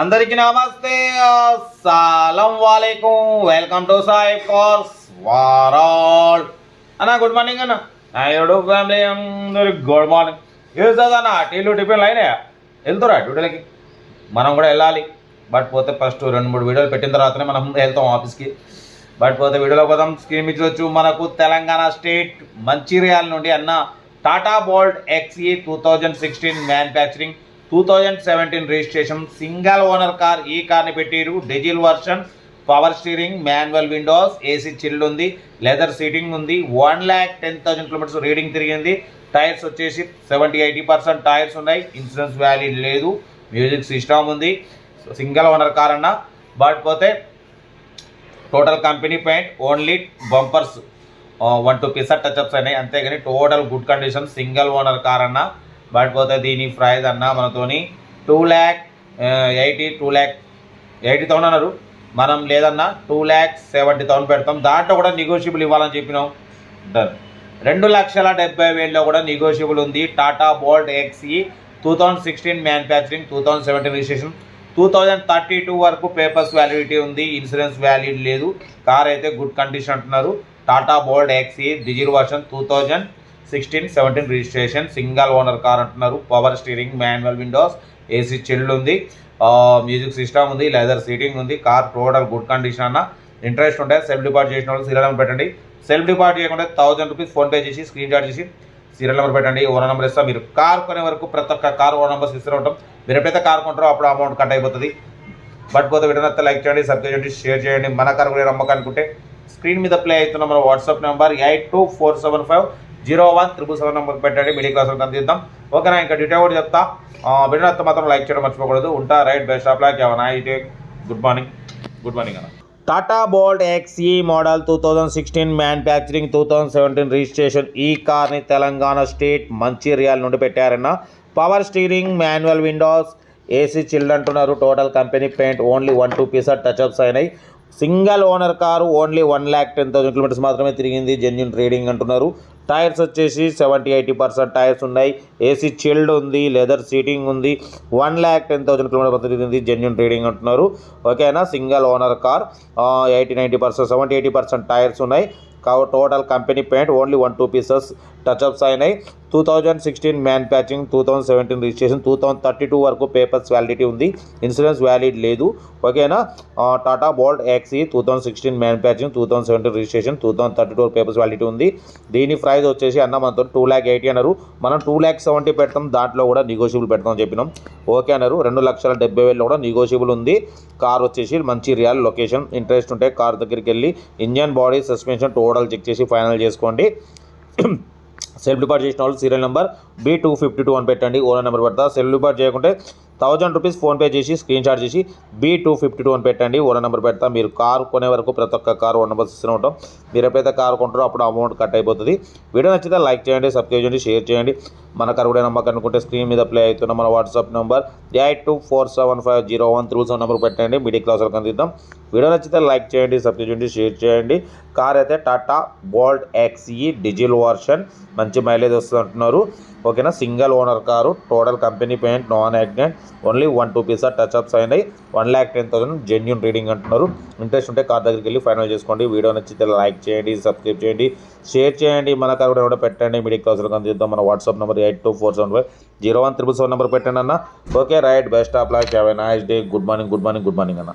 అందరికీ నమస్తే అస్సలం వాలేకుం. వెల్కమ్ టు సాయి కోర్స్ వారాల్. అన్న గుడ్ మార్నింగ్ అన్న. నాయుడు ఫ్యామిలీ అందరికి గుడ్ మార్నింగ్. ఏం చదవన్న టీలు టిఫిన్లు అయినాయా? వెళ్తురా డ్యూటీలకి? మనం కూడా వెళ్ళాలి. బట్ పోతే ఫస్ట్ రెండు మూడు వీడియోలు పెట్టిన తర్వాతనే మనం వెళ్తాం ఆఫీస్కి. బట్ పోతే వీడియోలో పోదాం. స్క్రీన్ మీద చూడొచ్చు మనకు తెలంగాణ స్టేట్ మంచిర్యాల నుండి అన్న Tata Bolt XE two thousand sixteen manufacturing two thousand seventeen registration single owner car ఈ కార్ని పెట్టిరు. Diesel version power steering manual windows AC chilled ఉంది లెదర్ సీటింగ్ ఉంది. One lakh ten thousand kilometres reading తిరిగింది. Tyres వచ్చేసి seventy eighty percent tyres ఉన్నాయి. Insurance value లేదు. Music system ఉంది. సింగల్ ఓనర్ కార్ అన్న. బట్ పోతే total company paint only bumpers one two pieces touch ups అయినాయి అంతేగాని total good condition single owner car అన్న. బట్ పోతే దీని ప్రైస్ అన్న మనతోని two lakh eighty two lakh eighty thousand అన్నారు. మనం లేదన్నా టూ ల్యాక్ సెవెంటీ థౌసండ్ పెడతాం. దాంట్లో కూడా నెగోషియబుల్ ఇవ్వాలని చెప్పినాం. డన్ రెండు లక్షల డెబ్బై వేలలో కూడా నెగోషియబుల్ ఉంది. Tata Bolt XE two thousand sixteen manufacturing two thousand seventeen registration two thousand thirty two వరకు పేపర్స్ వ్యాలిడిటీ ఉంది. ఇన్సూరెన్స్ వ్యాలిడ్ లేదు. కార్ అయితే గుడ్ కండిషన్ అంటున్నారు. Tata Bolt XE diesel version two thousand sixteen seventeen registration single owner car అంటున్నారు. Power steering manual windows AC chilled ఉంది. Music system ఉంది leather seating ఉంది. Car total good condition అన్న. Interest ఉంటే self depart చేసిన వాళ్ళు serial number పెట్టండి. Self depart చేయకుండా థౌసండ్ రూపీస్ ఫోన్పే చేసి స్క్రీన్ షాట్ చేసి సీరియల్ నెంబర్ పెట్టండి. ఓనర్ నెంబర్ ఇస్తాం. మీరు కార్ కొనే వరకు ప్రతి ఒక్క కార్ ఓనర్ నెంబర్స్ ఇస్తూ ఉంటాం. మీరు ఎప్పుడైతే కార్ కొంటారో అప్పుడు అమౌంట్ కట్ అయిపోతుంది. బట్ పోతే లైక్ చేయండి సబ్స్క్రైబ్ చేయండి షేర్ చేయండి. మన కార్ కూడా నమ్మకానుకుంటే స్క్రీన్ మీద ప్లే అవుతున్న మన WhatsApp number eight two four seven five zero one triple seven నెంబర్కి పెట్టండి. మిడిల్ క్లాస్ అందిద్దాం. ఓకేనా? ఇంకా డీటెయిల్ కూడా చెప్తా. వీడియో మాత్రం లైక్ చేయడం మర్చిపోకూడదు. ఉంటా రైట్ బెస్ట్ ఆఫ్ లాక్. ఎవనా ఇటే గుడ్ మార్నింగ్. గుడ్ మార్నింగ్ అన్న. Tata Bolt XE model two thousand sixteen manufacturing two thousand seventeen registration ఈ కార్ని తెలంగాణ స్టేట్ మంచిర్యాల నుండి పెట్టారన్న. Power steering manual windows AC chilled అంటున్నారు. Total company paint only one two pieces touch ups అయినాయి. Single owner car only one lakh ten thousand kilometres మాత్రమే తిరిగింది. Genuine reading అంటున్నారు. Tyres వచ్చేసి seventy eighty percent tyres ఉన్నాయి. AC chilled ఉంది leather seating ఉంది. One lakh ten thousand kilometre తిరిగింది genuine reading అంటున్నారు. ఓకేనా? Single owner car. Eighty ninety percent seventy eighty percent tyres ఉన్నాయి. కాబట్టి total company paint only one two pieces touch ups అయినాయి. Two thousand sixteen manufacturing two thousand seventeen registration two thousand thirty two వరకు papers validity ఉంది. Insurance valid లేదు. ఓకేనా Tata Bolt XE two thousand sixteen manufacturing two thousand seventeen registration two thousand thirty two papers validity ఉంది. దీని price వచ్చేసి అన్న మనతో two lakh eighty అన్నారు. మనం టూ ల్యాక్ సెవెంటీ పెడతాం దాంట్లో కూడా నెగోషియబుల్ పెడతాం చెప్పినాం. ఓకే అన్నారు. రెండు లక్షల డెబ్బై వేలు కూడా నెగోషియబుల్ ఉంది. కార్ వచ్చేసి మంచి రియల్ లొకేషన్ ఇంట్రెస్ట్ ఉంటే కార్ దగ్గరికి వెళ్ళి engine body suspension total check చేసి ఫైనల్ చేసుకోండి. సెల్ఫ్ డిపార్ట్ చేసిన వాళ్ళు serial number B two fifty two అని పెట్టండి. ఓనర్ నెంబర్ పెడతా. సెల్ఫ్ డిపార్ట్ చేయకుంటే థౌజండ్ రూపీస్ ఫోన్పే చేసి స్క్రీన్ షాట్ చేసి బీ టూ ఫిఫ్టీ టూ అని పెట్టండి. ఓనర్ నెంబర్ పెడతా. మీరు కారు కొనే వరకు ప్రతి ఒక్క కారు ఓనర్ నెంబర్స్ ఇస్తూనే ఉంటాం. మీరు ఎప్పుడైతే కారు కొంటారో అప్పుడు అమౌంట్ కట్ అయిపోతుంది. వీడియో నచ్చితే లైక్ చేయండి సబ్స్క్రైబ్ చేయండి షేర్ చేయండి. మన కారు కూడా నమ్మకం అనుకుంటే స్క్రీన్ మీద ప్లే అవుతున్న మన WhatsApp number eight two four seven five zero one three seven number పెట్టండి. మిడిల్ క్లాస్ వాళ్ళకి అందిద్దాం వీడియో నచ్చితే లైక్ చేయండి సబ్స్క్రైబ్ చేయండి షేర్ చేయండి. కార్ అయితే Tata Bolt XE diesel version. మంచి మైలేజ్ వస్తుంది అంటున్నారు. ఓకేనా? Single owner car total company paint non accident. Only one two piece touch ups అయినాయి one lakh ten thousand genuine reading అంటున్నారు. ఇంట్రెస్ట్ ఉంటే కార్ దగ్గరికి వెళ్ళి ఫైనల్ చేసుకోండి. వీడియో నచ్చితే లైక్ చేయండి సబ్స్క్రైబ్ చేయండి షేర్ చేయండి. మన కార్ కూడా పెట్టండి మిడిల్ క్లాసులకు అందిద్దాం మన WhatsApp number eight two four seven five. Zero one triple seven number పెట్టండి అన్న. Okay right best of luck have a nice day good morning good morning good morning అన్న.